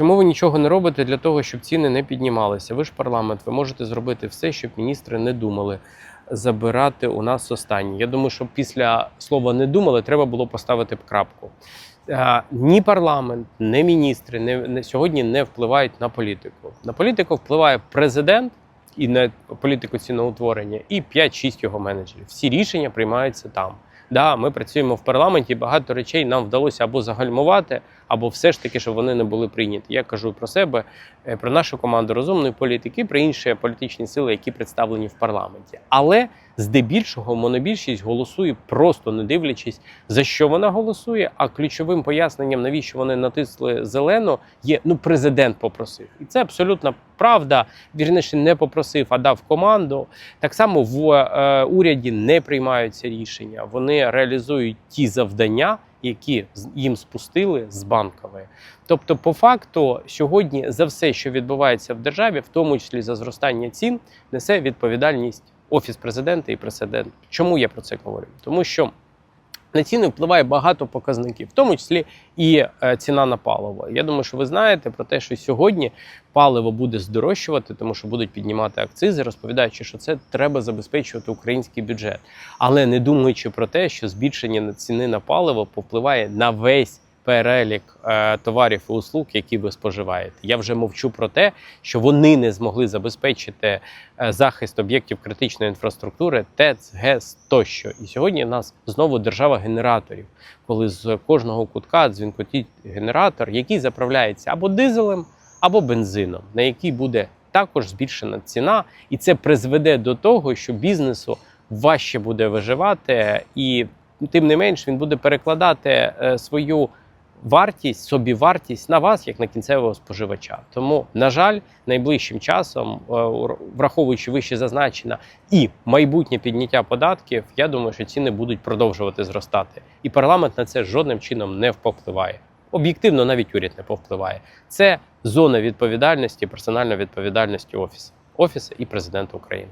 Чому ви нічого не робите для того, щоб ціни не піднімалися? Ви ж парламент, ви можете зробити все, щоб міністри не думали забирати у нас останні. Я думаю, що після слова не думали треба було поставити крапку. Е, Ні парламент, ні міністри не, не сьогодні не впливають на політику. На політику впливає президент і на політику ціноутворення, і 5-6 його менеджерів. Всі рішення приймаються там. Да, ми працюємо в парламенті. Багато речей нам вдалося або загальмувати, або все ж таки, щоб вони не були прийняті. Я кажу про себе, е, про нашу команду розумної політики, про інші політичні сили, які представлені в парламенті. Але здебільшого монобільшість голосує просто не дивлячись, за що вона голосує. А ключовим поясненням, навіщо вони натисли зелену, є ну президент попросив, і це абсолютна правда. Вірніше не попросив, а дав команду. Так само в е, уряді не приймаються рішення. Вони реалізують ті завдання, які їм спустили з банкової. Тобто, по факту, сьогодні за все, що відбувається в державі, в тому числі за зростання цін, несе відповідальність офіс президента і президент. Чому я про це говорю? Тому що на ціни впливає багато показників, в тому числі і е, ціна на паливо. Я думаю, що ви знаєте про те, що сьогодні паливо буде здорожчувати, тому що будуть піднімати акцизи, розповідаючи, що це треба забезпечувати український бюджет, але не думаючи про те, що збільшення ціни на паливо повпливає на весь. Перелік е, товарів і услуг, які ви споживаєте. Я вже мовчу про те, що вони не змогли забезпечити е, захист об'єктів критичної інфраструктури, ТЕЦ, ГЕС тощо. І сьогодні в нас знову держава генераторів, коли з кожного кутка дзвінкотіть генератор, який заправляється або дизелем, або бензином, на який буде також збільшена ціна, і це призведе до того, що бізнесу важче буде виживати, і тим не менш він буде перекладати е, свою вартість, собі вартість на вас, як на кінцевого споживача. Тому, на жаль, найближчим часом, е, враховуючи вище зазначено, і майбутнє підняття податків, я думаю, що ціни будуть продовжувати зростати. І парламент на це жодним чином не впливає. Об'єктивно, навіть уряд не повпливає. Це зона відповідальності, персональної відповідальності офісу, офісу і президента України.